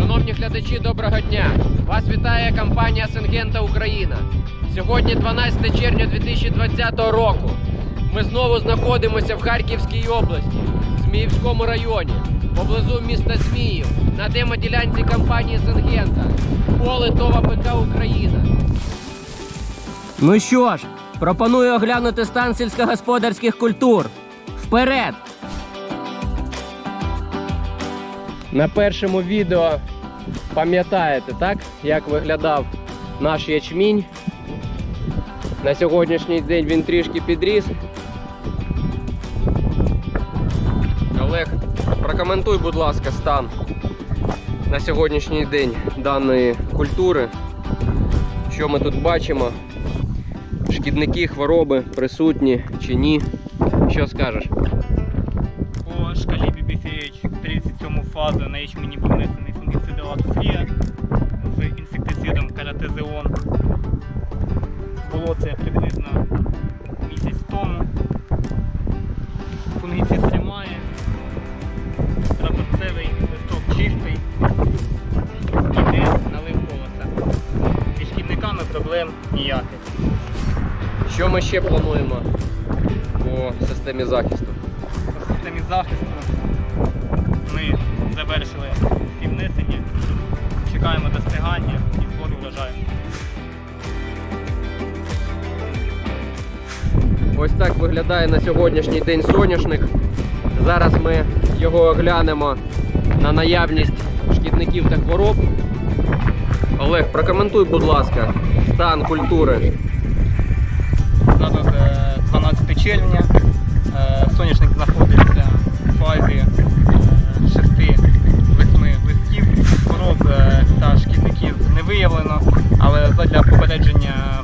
Шановні глядачі, доброго дня! Вас вітає компанія Сингента Україна. Сьогодні 12 червня 2020 року. Ми знову знаходимося в Харківській області, в Зміївському районі, поблизу міста Зміїв, на демоділянці компанії Сингента. Поле ТОВ ПК Україна. Ну що ж, пропоную оглянути стан сільськогосподарських культур. Вперед! На першому відео пам'ятаєте, так, як виглядав наш ячмінь. На сьогоднішній день він трішки підріс. Олег, прокоментуй, будь ласка, стан на сьогоднішній день даної культури. Що ми тут бачимо? Шкідники, хвороби присутні чи ні? Що скажеш? По шкалі BBCH 37 фазу на ячмені був внесений фунгіцид Латофрія з інсектицидом каратезеон. Було це приблизно місяць тому. Фунгіцид тримає, рапорцевий листок чистий, іде налив колоса. Зі шкідниками проблем ніяких. Що ми ще плануємо по системі захисту? по системі захисту. Ми завершили всі внесення, чекаємо достигання і збору врожаю. Ось так виглядає на сьогоднішній день соняшник. Зараз ми його оглянемо на наявність шкідників та хвороб. Олег, прокоментуй, будь ласка, стан культури. Зараз е, 12 червня. Е, Соняшник знаходиться в фазі 6-8 листків. Хвороб е, та шкідників не виявлено, але для попередження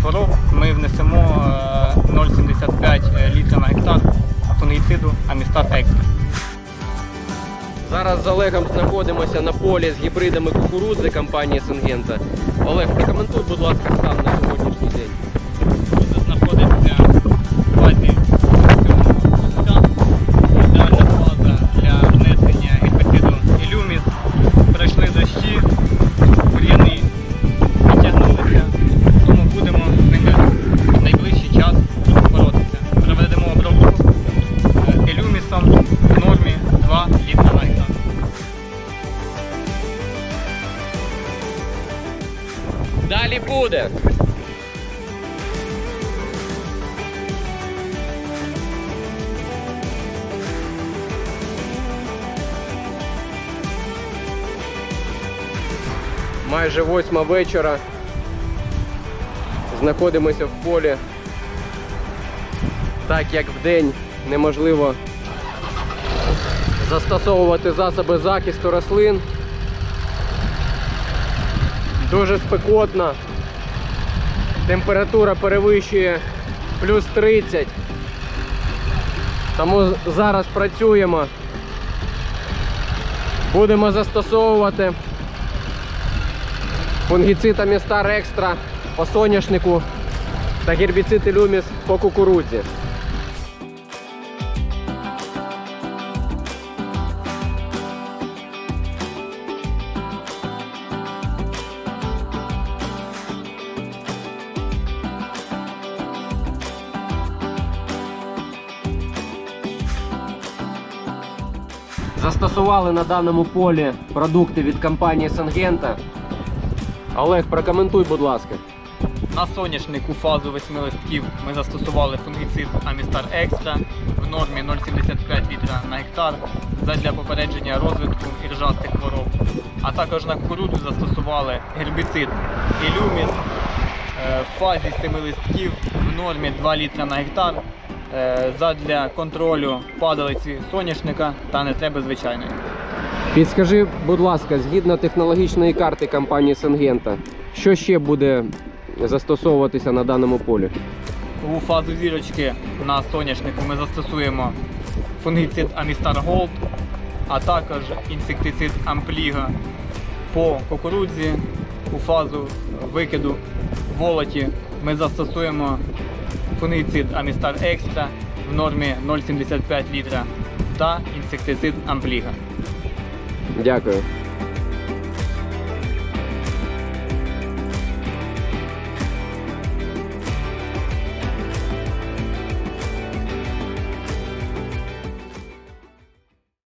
хвороб ми внесемо е, 0,75 літра на гектар фунгіциду Амістар Екстра. Зараз з Олегом знаходимося на полі з гібридами кукурудзи компанії Сингента. Олег, прокоментуй, будь ласка, стан на сьогоднішній день. Буде. Майже восьма вечора. Знаходимося в полі. Так як вдень неможливо застосовувати засоби захисту рослин. Дуже спекотно. Температура перевищує плюс 30. Тому зараз працюємо. Будемо застосовувати фунгіцид Амістар Екстра по соняшнику та гербіцид Ілюміс по кукурудзі. Застосували на даному полі продукти від компанії Сангента. Олег, прокоментуй, будь ласка. На соняшнику фазу 8 листків ми застосували фунгіцид Амістар Екстра в нормі 0,75 літра на гектар задля попередження розвитку іржастих хвороб. А також на кукурудзу застосували гербіцид Ілюміс е, в фазі 7 листків в нормі 2 літра на гектар задля контролю падалиці соняшника та нетреби звичайної. Підскажи, будь ласка, згідно технологічної карти компанії Сангента, що ще буде застосовуватися на даному полі? У фазу зірочки на соняшнику ми застосуємо фунгіцид Амістар Голд, а також інсектицид Ампліга по кукурудзі. У фазу викиду волоті ми застосуємо фунгіцид Амістар Екстра в нормі 0,75 літра та інсектицид Ампліга. Дякую.